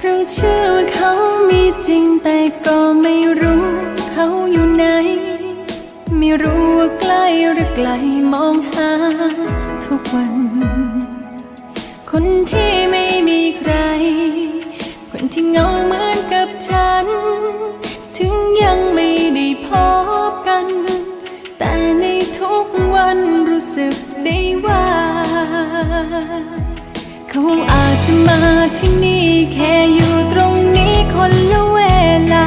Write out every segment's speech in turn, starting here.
เพราะเชื่อว่าเขามีจริงแต่ก็ไม่รู้เขาอยู่ไหน ไม่รู้ว่าใกล้หรือไกลมองหาทุกวัน คนที่ไม่มีใคร คนที่เงาเหมือนกับฉัน ถึงยังไม่ได้พบกัน แต่ในทุกวันรู้สึกได้ว่า เขาอาจ จะมาที่นี่แค่อยู่ตรงนี้คนละเวลา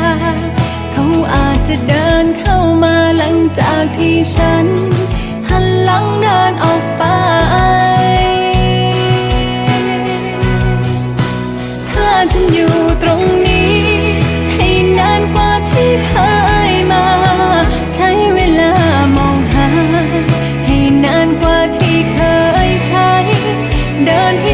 เขาอาจจะเดินเข้ามาหลังจากที่ฉัน หันหลังเดินออกไป ถ้าฉันอยู่ตรงนี้ ให้นานกว่าที่เคยมา ใช้เวลามองหา ให้นานกว่าที่เคยใช้ เดินให้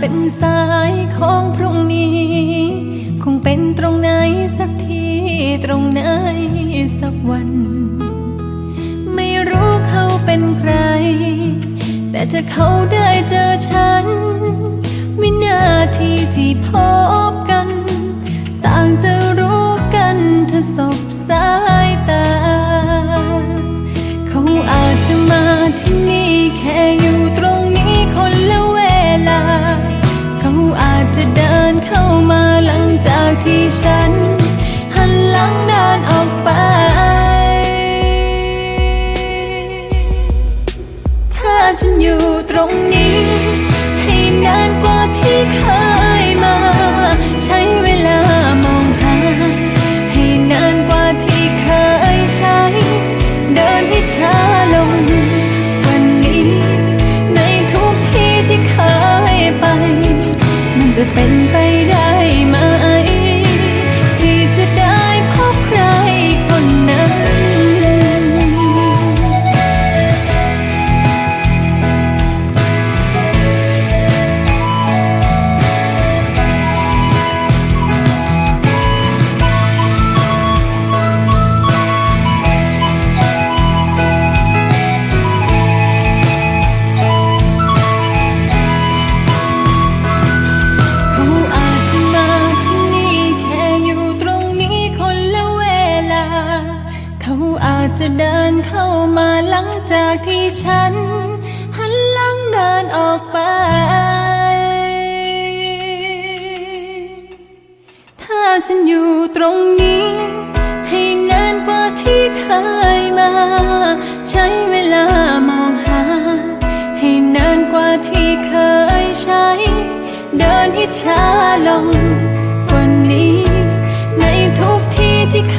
เป็นสายของพรุ่งนี้ คงเป็นตรงไหนสักทีตรงไหนสักวัน ไม่รู้เขาเป็นใคร แต่ถ้าเขาได้เจอ ฉันอยู่ตรงนี้ จากที่ฉัน หันหลังเดินออกไป ถ้าฉันอยู่ตรงนี้ ให้นานกว่าที่เคยมา ใช้เวลามองหา ให้นานกว่าที่เคยใช้ เดินให้ช้าลงกว่านี้ ในทุกที่ที่เค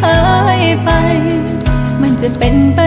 ยไป มันจะเป็นไป